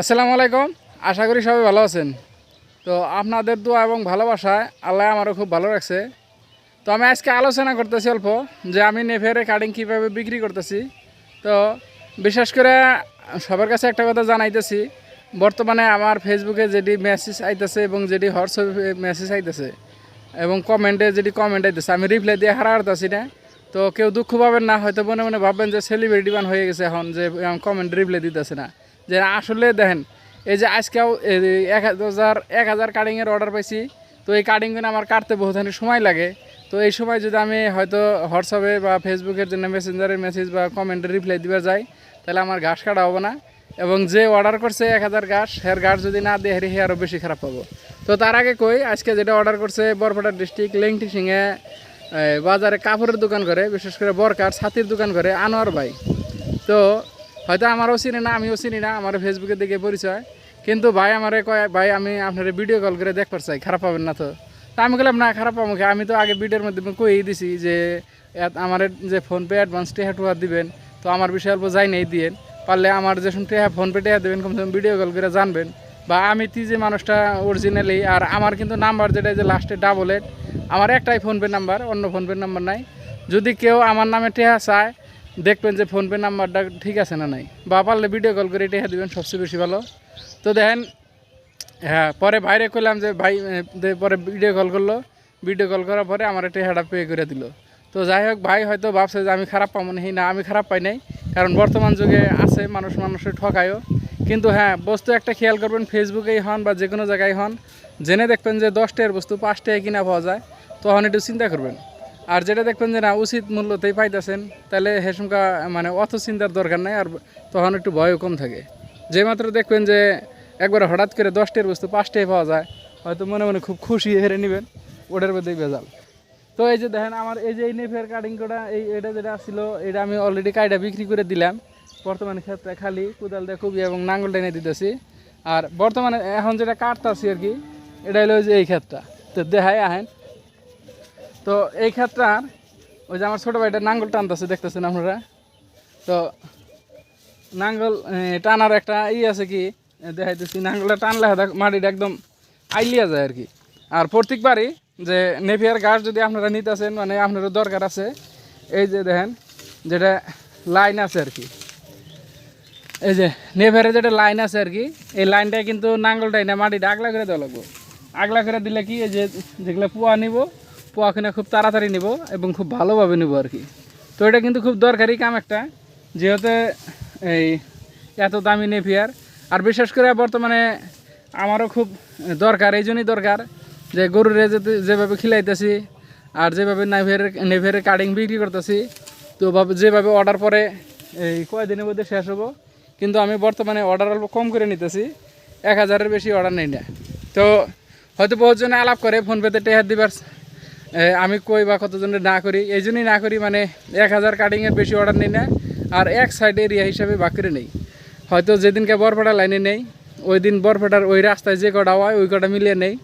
আসসালামু আলাইকুম। আশা করি সবাই ভালো আছেন। তো আপনাদের দোয়া এবং ভালোবাসায় আল্লাহ আমারও খুব ভালো রাখছে। তো আমি আজকে আলোচনা করতেছি অল্প যে আমি নেফেরে কাটিং কীভাবে বিক্রি করতেছি। তো বিশেষ করে সবার কাছে একটা কথা জানাইতেছি, বর্তমানে আমার ফেসবুকে যেটি মেসেজ আইতেছে এবং যেটি হোয়াটসঅ্যাপে মেসেজ আইতেছে এবং কমেন্টে যেটি কমেন্ট আইতেছে, আমি রিপ্লাই দিয়ে হারা হারতাছি না। তো কেউ দুঃখ পাবেন না, হয়তো মনে মনে ভাববেন যে সেলিব্রিটি বান হয়ে গেছে এখন, যে কমেন্ট রিপ্লাই দিতেছে না। যে আসলে দেখেন, এই যে আজকেও এক হাজার এক হাজার কাটিংয়ের অর্ডার পাইছি, তো এই কাটিংগুলো আমার কাটতে বহুখানি সময় লাগে। তো এই সময় যদি আমি হয়তো হোয়াটসঅ্যাপে বা ফেসবুকের জন্য মেসেঞ্জারের মেসেজ বা কমেন্টে রিপ্লাই দিবে যাই, তাহলে আমার ঘাস কাটা হবে না। এবং যে অর্ডার করছে এক হাজার ঘাস, হের ঘাস যদি না দেয়, হেরি আরও বেশি খারাপ পাবো। তো তার আগে কই, আজকে যেটা অর্ডার করছে বরপেটা ডিস্ট্রিক্ট লেংটি সিংয়ে বাজারে কাপড়ের দোকান করে, বিশেষ করে বরকার, ছাতির দোকান করে, আনোয়ার ভাই। তো হয়তো আমারও চিনি না, আমিও চিনি না, আমার ফেসবুকে দেখে পরিচয়। কিন্তু ভাই আমারে কয়, ভাই, আমি আপনার ভিডিও কল করে দেখবার চাই, খারাপ পাবেন না তো? তা আমি বললাম, না, খারাপ পাবো? আমি তো আগে ভিডিওর মধ্যে কই দিছি যে আমার যে ফোনপে অ্যাডভান্স টেহা টুয়া দিবেন, তো আমার বিষয়ে অল্প যাই নেই দিয়েন। পারলে আমার যে টেহা ফোনপে টেহা দেবেন, কমসে কম ভিডিও কল করে জানবেন। বা আমি তি যে মানুষটা অরিজিনালি আর আমার কিন্তু নাম্বার যেটা যে লাস্টে ডাবল এইট আমার একটাই ফোনপে নাম্বার অন্য ফোনপে নাম্বার নাই। যদি কেউ আমার নামে টেহা চায় দেখবেন যে ফোনপে নাম্বারটা ঠিক আছে না নাই? বা পারলে ভিডিও কল করে টেহা দিবেন, সবচেয়ে বেশি ভালো। তো দেখেন হ্যাঁ পরে বাইরে করলাম যে ভাই পরে ভিডিও কল করল। ভিডিও কল করার পরে আমার একটা হেডা পে করে দিল। তো যাই হোক, ভাই হয়তো ভাবছে যে আমি খারাপ পাবো না। না, আমি খারাপ পাই নাই। কারণ বর্তমান যুগে আছে, মানুষ মানুষের ঠকায়ও। কিন্তু হ্যাঁ বস্তু একটা খেয়াল করবেন ফেসবুকেই হন বা যে কোনো জায়গায় হন, জেনে দেখবেন যে দশটার বস্তু পাঁচটায় কিনা পাওয়া যায়, তখন একটু চিন্তা করবেন। আর যেটা দেখবেন যে না, উচিত মূল্যতেই পাইতেছেন, তাহলে হেসমকা মানে অত চিন্তার দরকার নাই, আর তখন একটু ভয়ও কম থাকে। যে মাত্র দেখবেন যে একবার হঠাৎ করে দশটার বস্তু পাঁচটায় পাওয়া যায়, হয়তো মনে মনে খুব খুশি হেরে নেবেন, ওটার মধ্যেই বেজাল তো এই যে দেখেন, আমার এই যে এই নেফের কাটিং করা, এই এটা যেটা ছিল, এটা আমি অলরেডি কাইটা বিক্রি করে দিলাম। বর্তমানে ক্ষেত্রে খালি কোদাল দিয়ে খুবই এবং নাঙ্গল টেনে দিতেছি। আর বর্তমানে এখন যেটা কাটতাছি আর কি, এটা হলো যে এই ক্ষেতটা। তো দেখাই আহেন তো এই ক্ষেত্রার ওই যে আমার ছোটো ভাইটা নাঙ্গল টানতেছে, দেখতেছেন আপনারা? তো নাঙ্গল টানার একটা ই আছে কি? দেখাইতেছি নাঙ্গলটা টানলে মাটিটা একদম আইলিয়া যায় আর কি আর প্রত্যেকবারই যে নেভিয়ার গাছ যদি আপনারা নিতেছেন মানে আপনারও দরকার আছে, এই যে দেখেন, যেটা লাইন আছে আর কি এই যে নেভিয়ারে যেটা লাইন আছে আর কি এই লাইনটায় কিন্তু নাঙ্গলটাই না, মাটিটা আগলা করে দেওয়া লাগবে। আগলা করে দিলে কি, এই যে যেগুলো পোয়া নিব পোয়া কিনে খুব তাড়াতাড়ি নিব এবং খুব ভালোভাবে নিব আর কি। তো এটা কিন্তু খুব দরকারি কাম একটা, যেহেতু এই এত দামি নেভিয়ার। আর বিশেষ করে বর্তমানে আমারও খুব দরকার, এই জন্যই দরকার যে গরুরে যেভাবে খিলাইতেছি আর যেভাবে নেভিয়ার, নেভিয়ারের কাটিং বিক্রি করতেছি, তো ভাবে- যেভাবে অর্ডার পরে এই কয়দিনের মধ্যে শেষ হব। কিন্তু আমি বর্তমানে অর্ডার অল্প কম করে নিতেছি, এক হাজারের বেশি অর্ডার নেই না। তো হয়তো বহুজনে আলাপ করে, ফোনপেতে টেহার দিবার আমি কই বা কতজনের না করি? এই জন্যই না করি মানে এক হাজার কাটিংয়ের বেশি অর্ডার নিই না, আর এক সাইড এরিয়া হিসাবে বাক করে নেই। হয়তো যেদিনকে বরফাটা লাইনে নেই ওই দিন বরফাটার ওই রাস্তায় যে কটা হয়, ওই কটা মিলিয়ে নেই।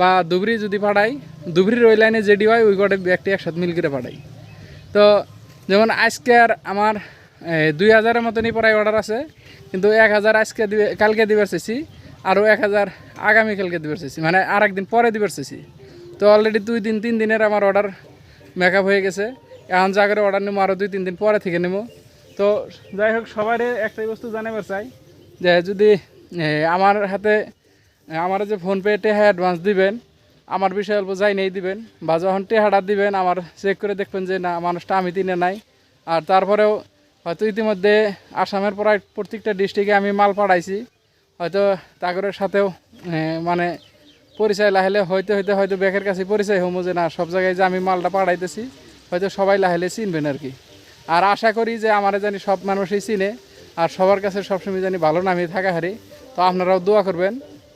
বা দুবরি যদি পাঠাই দুবরির ওই লাইনে যেটি হয়, ওই কটা একটি একসাথে মিল করে পাঠাই। তো যেমন আজকে আর আমার দুই হাজারের মতনই প্রায় অর্ডার আছে, কিন্তু এক হাজার আজকে দিবে, কালকে দিবার চেয়েছি আরও এক হাজার আগামীকালকে দিবার চেয়েছি মানে আর একদিন পরে দিবার চেয়েছি তো অলরেডি দুই দিন, তিন দিনের আমার অর্ডার মেকআপ হয়ে গেছে। এখন যা করে অর্ডার নেব আরও দুই, তিন দিন পরে থেকে নেব তো যাই হোক সবারই একটাই বস্তু জানাবার চাই যে যদি আমার হাতে আমার যে ফোনপে টেহা অ্যাডভান্স দিবেন, আমার বিষয়ে অল্প যাই নেই দিবেন, বা যখন টেহাটা দিবেন, আমার চেক করে দেখবেন যে না, মানুষটা আমি তিনে নাই। আর তারপরেও হয়তো ইতিমধ্যে আসামের প্রায় প্রত্যেকটা ডিস্ট্রিক্টে আমি মাল পাঠাইছি। হয়তো তাগরের সাথেও মানে পরিচয় লাহেলে হইতে হইতে হয়তো ব্যাগের কাছে পরিচয় হমো যে না, সব জায়গায় যে আমি মালটা পাঠাইতেছি, হয়তো সবাই লাহেলে চিনবেন আর কি। আর আশা করি যে আমার জানি সব মানুষই চিনে, আর সবার কাছে সবসময় জানি ভালো নামে থাকা হারি। তো আপনারাও দোয়া করবেন,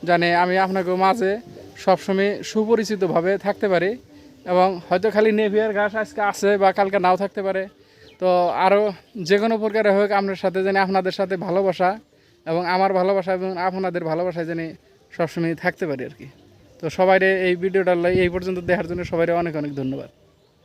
জানে আমি আপনাকে মাঝে সবসময় সুপরিচিতভাবে থাকতে পারি, এবং হয়তো খালি নেভিয়ার ঘাস আজকে আছে বা কালকে নাও থাকতে পারে। তো আরও যে কোনো প্রকারে হোক, আপনার সাথে জানি আপনাদের সাথে ভালোবাসা, এবং আমার ভালোবাসা এবং আপনাদের ভালোবাসায় জানি সবসময় থাকতে পারি আর কি। তো সবাই এই ভিডিওটা এই পর্যন্ত দেখার জন্য সবাই অনেক অনেক ধন্যবাদ।